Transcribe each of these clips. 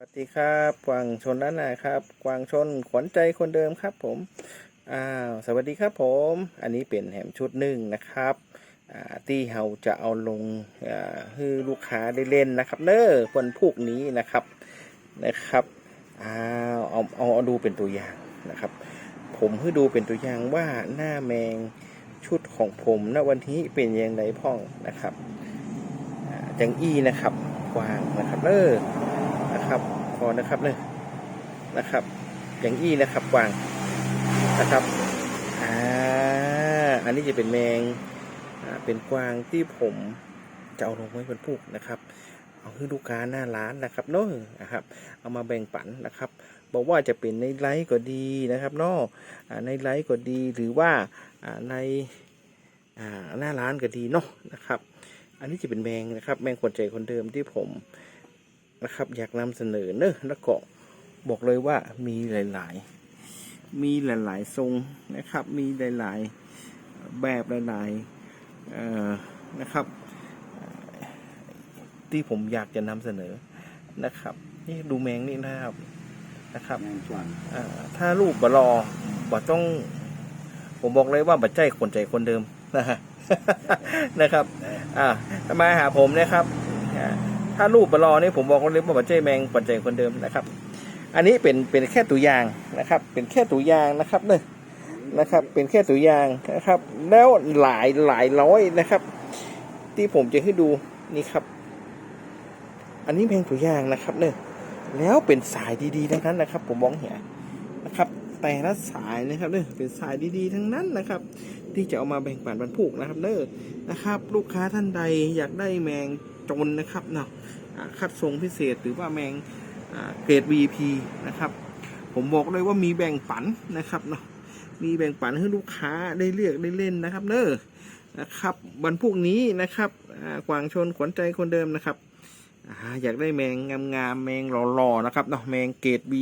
สวัสดีครับกวางชนล้านนาครับกวางชนขวัญใจคนเดิมครับผมอ้าวสวัสดีครับผม อันนี้เป็นแหมชุดหนึ่งนะครับอ่าที่เราจะเอาลงอ่าให้ลูกค้าได้เล่นนะครับเนอวันพวกนี้นะครับนะครับอ้าวเอาเอาเอาดูเป็นตัวอย่างนะครับ ผมให้ดูเป็นตัวอย่างว่าหน้าแมงชุดของผมณวันนี้เป็นยังไงพ่องนะครับอ่าจังอี้นะครับกวางนะครับเนอ นะครับพอนะครับเนี่ยนะครับ อย่างอี้นะครับกวางนะครับอ่าอันนี้จะเป็นแมงอ่าเป็นกวางที่ผมจะเอาลงไว้บนพูกนะครับเอาให้ลูกค้าหน้าร้านนะครับเนาะนะครับ เอามาแบ่งปันนะครับ บอกว่าจะเป็นในไลฟ์ก็ดีนะครับเนาะในไลฟ์ก็ดีหรือว่าในหน้าร้านก็ดีเนาะนะครับ อันนี้จะเป็นแมงนะครับ แมงขนใจคนเดิมที่ผม นะครับ อยากนำเสนอเนอะแล้วก็บอกเลยว่ามีหลาย ๆ มีหลาย ๆ ทรงนะครับ มีหลาย ๆ แบบหลายๆเอ่อนะครับเอ่อที่ผมอยากจะนำเสนอนะครับ นี่ดูแมงนี่นะครับนะครับแมงจวนอ่าถ้ารูปบรอบอต้อง ผมบอกเลยว่าบัดใจคนใจคนเดิมนะฮะนะครับ อ่ามาหาผมนะครับอ่า ถ้ารูปบรอนี่ผมบอกเลยว่าบัดใจแมงปัจใจคนเดิมนะครับ อันนี้เป็นเป็นแค่ตัวอย่างนะครับ เป็นแค่ตัวอย่างนะครับเนอะนะครับ เป็นแค่ตัวอย่างนะครับ แล้วหลายหลายร้อยนะครับ ที่ผมจะให้ดูนี่ครับ อันนี้เป็นตัวอย่างนะครับเนอะแล้วเป็นสายดีๆทั้งนั้นนะครับ ผมมองเห็นนะครับ แต่ละสายนะครับเนี่ยเป็นสายดีๆ ทั้งนั้นนะครับ ที่จะเอามาแบ่งปันบรรพุกนะครับเนอนะครับ ลูกค้าท่านใดอยากได้แมงจนนะครับเนาะคัดทรงพิเศษหรือว่าแมงเกรด VP นะครับ ผมบอกเลยว่ามีแบ่งปันนะครับเนาะมีแบ่งปันให้ลูกค้าได้เลือกได้เล่นนะครับเนอนะครับวันพวกนี้นะครับกวางชนขวัญใจคนเดิมนะครับอ่าอยากได้แมงงามๆแมงหล่อๆนะครับเนาะแมงเกรดบี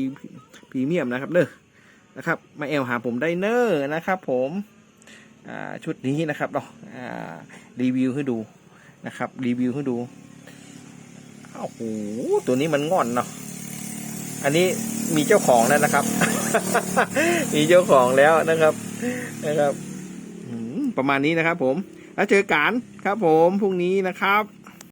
พรีเมียมนะครับเนอะ นะครับมาแอลหาผมได้เนอร์นะครับผมชุดนี้นะครับเนาะอ่ารีวิวให้ดูนะครับรีวิวให้ดูโอ้โหตัวนี้มันงอนเนาะอันนี้มีเจ้าของแล้วนะครับ มีเจ้าของแล้วนะครับนะครับประมาณนี้นะครับผม แล้วเจอกันครับผมพรุ่งนี้นะครับ